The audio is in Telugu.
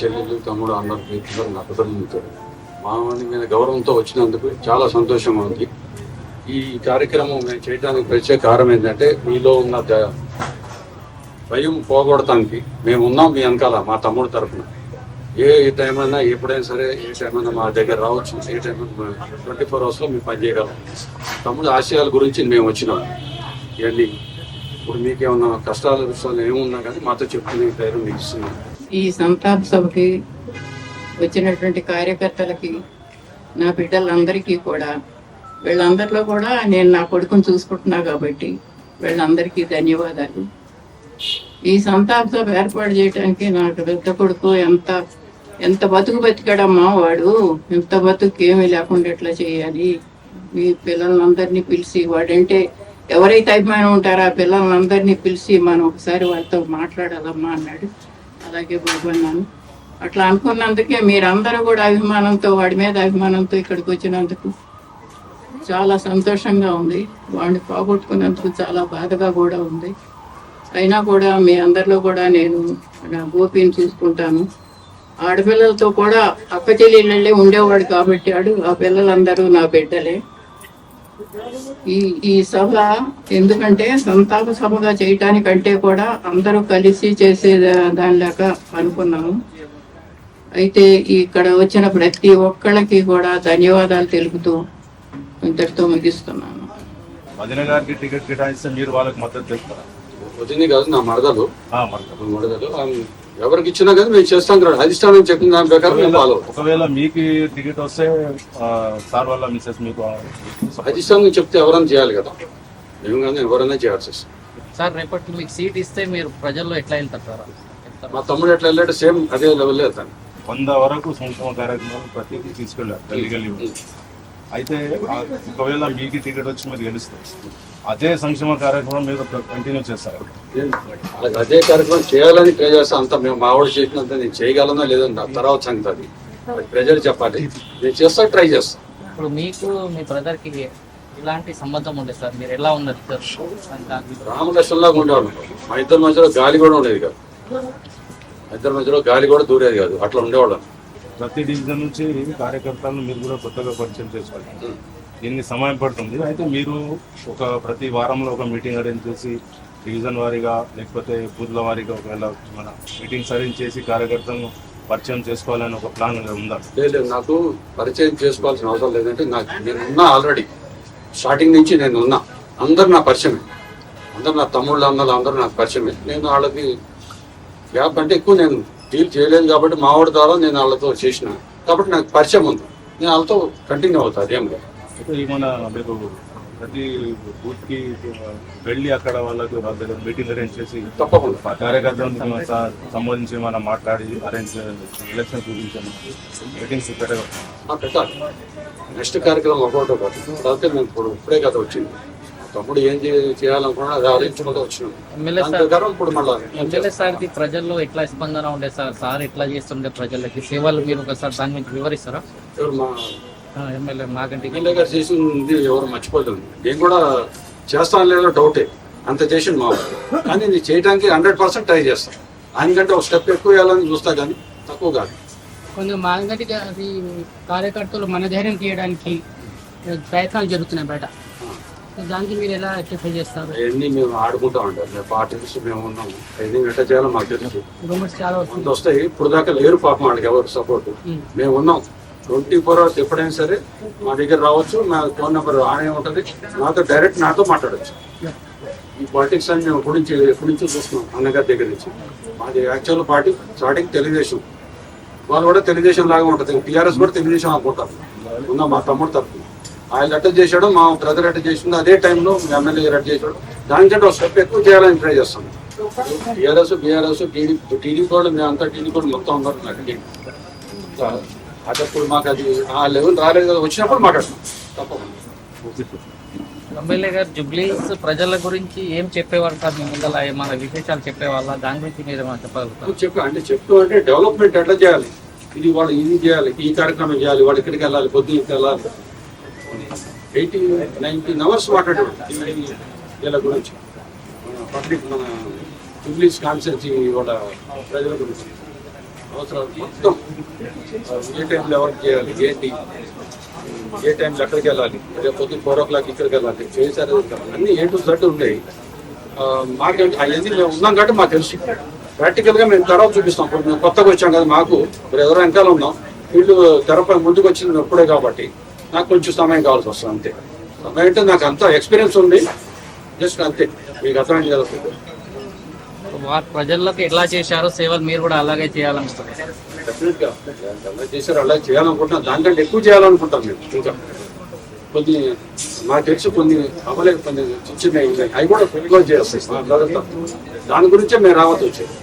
చెల్లెలు తమ్ముడు అందరు మిత్రులు నా కుటుంబంతో మా మీద గౌరవంతో వచ్చినందుకు చాలా సంతోషంగా ఉంది. ఈ కార్యక్రమం మేము చేయడానికి ప్రత్యేక కారణం ఏంటంటే మీలో ఉన్న భయం పోగొడటానికి మేము ఉన్నాం మీ వెనకాల మా తమ్ముడు తరఫున. ఏ టైం అయినా ఎప్పుడైనా సరే ఏ టైం అయినా మా దగ్గర రావచ్చు. ఏ టైం ట్వంటీ ఫోర్ అవర్స్లో మేము పనిచేయగలం. తమ్ముడు ఆశయాల గురించి మేము వచ్చినాం. ఇవన్నీ. ఇప్పుడు మీకేమన్నా కష్టాలు విషయాలు ఏమున్నా కానీ మాతో చెప్పుకునే ధైర్యం మీకు ఇస్తున్నాం. ఈ సంతాప సభకి వచ్చినటువంటి కార్యకర్తలకి నా బిడ్డలందరికీ కూడా వీళ్ళందరిలో కూడా నేను నా కొడుకుని చూసుకుంటున్నా కాబట్టి వీళ్ళందరికీ ధన్యవాదాలు. ఈ సంతాప సభ ఏర్పాటు చేయడానికి నాకు పెద్ద కొడుకు ఎంత ఎంత బతుకు బతికాడమ్మా వాడు? ఎంత బతుకు ఏమీ లేకుండా ఎట్లా చేయాలి? మీ పిల్లలందరినీ పిలిచి వాడంటే ఎవరైతే అభిమానం ఉంటారో ఆ పిల్లలందరినీ పిలిచి మనం ఒకసారి వాళ్ళతో మాట్లాడాలమ్మా అన్నాడు. అలాగే బాబు అన్నాను అట్లా అనుకున్నందుకే మీరందరూ కూడా అభిమానంతో వాడి మీద అభిమానంతో ఇక్కడికి వచ్చినందుకు చాలా సంతోషంగా ఉంది. వాడిని పోగొట్టుకున్నందుకు చాలా బాధగా కూడా ఉంది. అయినా కూడా మీ అందరిలో కూడా నేను నా గోపిని చూసుకుంటాను. ఆడపిల్లలతో కూడా అక్క చెల్లెళ్ళే ఉండేవాడు కాబట్టి ఆడు ఆ పిల్లలందరూ నా బిడ్డలే. ఈ ఈ సభ ఎందుకంటే సంతాప సభగా చేయటానికంటే కూడా అందరూ కలిసి చేసే దానిలాగా అనుకున్నాము. అయితే ఇక్కడ వచ్చిన ప్రతి ఒక్కళ్ళకి కూడా ధన్యవాదాలు తెలుపుతూ ఇంతటితో ముగిస్తున్నాను. వదిన గారికి టికెట్ కేటాయిస్తే మీరు వాళ్ళకి మద్దతు తెలుపుతారా? వదిన కాదు నా మరదలు. మరదలు. ఎవరికి ఇచ్చినా కానీ మేము చేస్తాం కదా. అధిష్టానం చెప్పిన దాని ప్రకారం మేము ఫాలో. ఒకవేళ మీకు టికెట్ వస్తే ఆ, సార్ వాళ్ళ మిస్సెస్ మీకు అధిష్టానం చెప్తే ఎవరైనా చేయాలి కదా. మేము కానీ ఎవరైనా చేయాల్సి వస్తుంది. సార్ రేపటి మీకు సీట్ ఇస్తే మీరు ప్రజల్లో ఎట్లా వెళ్తారు సార్? మా తమ్ముడు ఎట్లా వెళ్ళాడు సేమ్ అదే లెవెల్ వెళ్తాను వంద వరకు సంక్షేమ కార్యక్రమాలు ప్రతి తీసుకెళ్ళారు గల్లీ గల్లీ అయితే ఆ, ఒకవేళ మీకు టికెట్ వచ్చి మీరు గెలుస్తారు అదే సంక్షేమ కార్యక్రమం మీరు కంటిన్యూ చేస్తారు. అలాగే అదే కార్యక్రమం చేయాలని ట్రై చేస్తా. అంత మేము మావాడు చేసినంత నేను చేయగలనో లేదో నా తర్వాత సంగతి అది. ప్రజలు చెప్పాలి. నేను చేస్తా ట్రై చేస్తా. ఇప్పుడు మీకు మీ బ్రదర్కి ఇలాంటి సంబంధం ఉండే సార్? మీరు ఎలా ఉన్నారు? ఇద్దరు? దానికి రామలక్ష్మణలాగా ఉండేవాడు మా ఇద్దరి మధ్యలో గాలి కూడా ఉండేది కాదు. మా ఇద్దరి మధ్యలో గాలి కూడా దూరేది కాదు. అట్లా ఉండేవాళ్ళం. ప్రతి డివిజన్ నుంచి కార్యకర్తలను మీరు కూడా కొత్తగా పరిచయం చేసుకోవాలి దీనికి సమయం పడుతుంది. అయితే మీరు ఒక ప్రతి వారంలో ఒక మీటింగ్ అరేంజ్ చేసి డివిజన్ వారీగా లేకపోతే బూత్ల వారీగా ఒకవేళ మన మీటింగ్స్ అరేంజ్ చేసి కార్యకర్తలను పరిచయం చేసుకోవాలని ఒక ప్లాన్ ఉందా? లేదు లేదు, నాకు పరిచయం చేసుకోవాల్సిన అవసరం లేదంటే నాకు నేను ఉన్నా ఆల్రెడీ స్టార్టింగ్ నుంచి నేను ఉన్నా అందరు నా పరిచయమే. అందరు నా తమ్ముళ్ళు అన్నలు అందరూ నాకు పరిచయమే. నేను వాళ్ళకి గ్యాప్ అంటే ఎక్కువ నేను డీల్ చేయలేదు కాబట్టి మా వాడి ద్వారా నేను వాళ్ళతో చేసిన. కాబట్టి నాకు పరిచయం ఉంది. నేను వాళ్ళతో కంటిన్యూ అవుతా అదేం లేదు ప్రతి బూత్కి వెళ్ళి అక్కడ వాళ్ళకి మీటింగ్ అరేంజ్ చేసి తప్పకుండా. కార్యకర్తలకు స- సంబంధించి మనం మాట్లాడి అరేంజ్ ఎలక్షన్ చూపించాము మీటింగ్స్ పెట్టగా ఆ, పెట్టాలి. నెక్స్ట్ కార్యక్రమం ఒకటో కాదు. తర్వాత మేము ఇప్పుడు ఇప్పుడే కదా వచ్చింది. తమ్ముడు ఏం చేయాలనుకున్నా అది ఆలోచించుకుంటూ వచ్చినాం. ఇప్పుడు మళ్ళీ. సార్కి ప్రజల్లో ఎట్లా స్పందన ఉండే సార్? సార్ ఎట్లా చేస్తుండే ప్రజలకి? సేవలు మీరు ఒకసారి దాని గురించి వివరిస్తారా? మా ఎమ్మెల్యే మాగంటి. ఎమ్మెల్యే గారు చేసింది ఎవరు మర్చిపోతుంది నేను కూడా చేస్తాను లేదో డౌటే. అంత చేసింది మా. కానీ నేను చేయడానికి హండ్రెడ్ పర్సెంట్ ట్రై చేస్తాను ఆయనకంటే ఒక స్టెప్ ఎక్కువ వేయాలని చూస్తా కానీ తక్కువ కాదు. కొంచెం మాగంటి గారి కార్యకర్తలు మన ధైర్యం తీయడానికి ప్రయత్నాలు జరుగుతున్నాయి బయట. దానికి మీరు ఎలా ఎక్టిఫై చేస్తారు? అవన్నీ మేము ఆడుకుంటా ఉంటాం. మేము పార్టీస్ మేము అవన్నీ ఎట్లా చేయాలో మాకు తెలుసు. రూమర్స్ చాలా వస్తుంది కొంత వస్తాయి. ఇప్పుడు దాకా లేరు పాపం వాళ్ళకి ఎవరు సపోర్ట్ మేము ఉన్నాం. ట్వంటీ ఫోర్ అవర్స్ ఎప్పుడైనా సరే మా దగ్గర రావచ్చు. మా ఫోన్ నెంబర్ ఆనే ఉంటుంది. నాతో డైరెక్ట్ నాతో మాట్లాడచ్చు. ఈ పాలిటిక్స్ అని మేము ఎప్పటి నుంచి ఎప్పటి నుంచో చూస్తున్నాం. అన్నగారి దగ్గర నుంచి. మాది యాక్చువల్ పార్టీ స్టార్టింగ్ తెలుగుదేశం. వాళ్ళు కూడా తెలుగుదేశం లాగా ఉంటుంది. టీఆర్ఎస్ కూడా తెలుగుదేశం అనుకుంటారు. ఉన్న మా తమ్ముడు తరఫున ఆయన అట్ట చేశాడు మా బ్రదర్ అట్ట చేసిండు. అదే టైంలో ఎమ్మెల్యే గారు అట్ట చేశాడు. దానికంటే ఒక స్టెప్ ఎక్కువ చేయాలని ట్రై చేస్తాం. టీఆర్ఎస్ బీఆర్ఎస్ టీడీపీ టీడీపీ కూడా మేము అంతా టీడీపీ కూడా మొత్తం ఉన్నారు నాకు అదప్పుడు మాకు అది ఆ లెవెల్ రాలేదు కదా వచ్చినప్పుడు మాట్లాడతాం. తప్పకుండా. ఎమ్మెల్యే గారు జుబ్లీస్ ప్రజల గురించి ఏం చెప్పేవారు సార్? మీ ముందర ఏమైనా విశేషాలు చెప్పేవాళ్ళ? దాని గురించి మీరు ఏమైనా చెప్పగలుగుతారు? నువ్వు చెప్పు అంటే చెప్తూ అంటే డెవలప్మెంట్ ఎట్లా చేయాలి? ఇది వాళ్ళు ఇది చేయాలి ఈ కార్యక్రమం చేయాలి వాళ్ళు ఇక్కడికి వెళ్ళాలి పొద్దున్న వెళ్ళాలి. ఎయిటీ నైన్టీన్ అవర్స్ మాట్లాడాడు ఈ వీళ్ళ గురించి. పబ్లిక్ మన ఇంగ్లీష్ కాన్సెన్సీ వాళ్ళ ప్రజల గురించి. అవసరాలు మొత్తం. ఏ టైంలో ఎవరికి చేయాలి? ఏంటి? ఏ టైంలో ఎక్కడికి వెళ్ళాలి? రేపు పొద్దున్న ఫోర్ ఓ క్లాక్ ఇక్కడికి వెళ్ళాలి. చేశారు అన్ని ఏ టు జడ్ ఉండేవి ఆ, మాకేంటి అవన్నీ మేము ఉన్నాం కాబట్టి మాకు తెలుసు. ప్రాక్టికల్గా మేము తర్వాత చూపిస్తాం. ఇప్పుడు మేము కొత్తగా వచ్చాం కదా మాకు. ఇప్పుడు ఎవరో వెనకాల ఉన్నాం. వీళ్ళు తెరపై ముందుకు వచ్చింది కాబట్టి. నాకు కొంచెం సమయం కావాల్సి వస్తుంది అంతే. సమయం అంటే నాకు అంత ఎక్స్పీరియన్స్ ఉంది. జస్ట్ అంతే. మీకు కదా? వారు ప్రజల్లోకి ఎట్లా చేశారో సేవలు మీరు కూడా అలాగే గా అలా చేశారు అలా చేయాలనుకుంటున్నాం దానికంటే ఎక్కువ చేయాలనుకుంటాం మేము ఇంకా కొన్ని నాకు తెలిసి కొన్ని అవ్వలేదు కొన్ని చిన్న అవి కూడా ఫుల్గా చేస్తాయి. మా దాని గురించే మేము రావద్దు వచ్చేది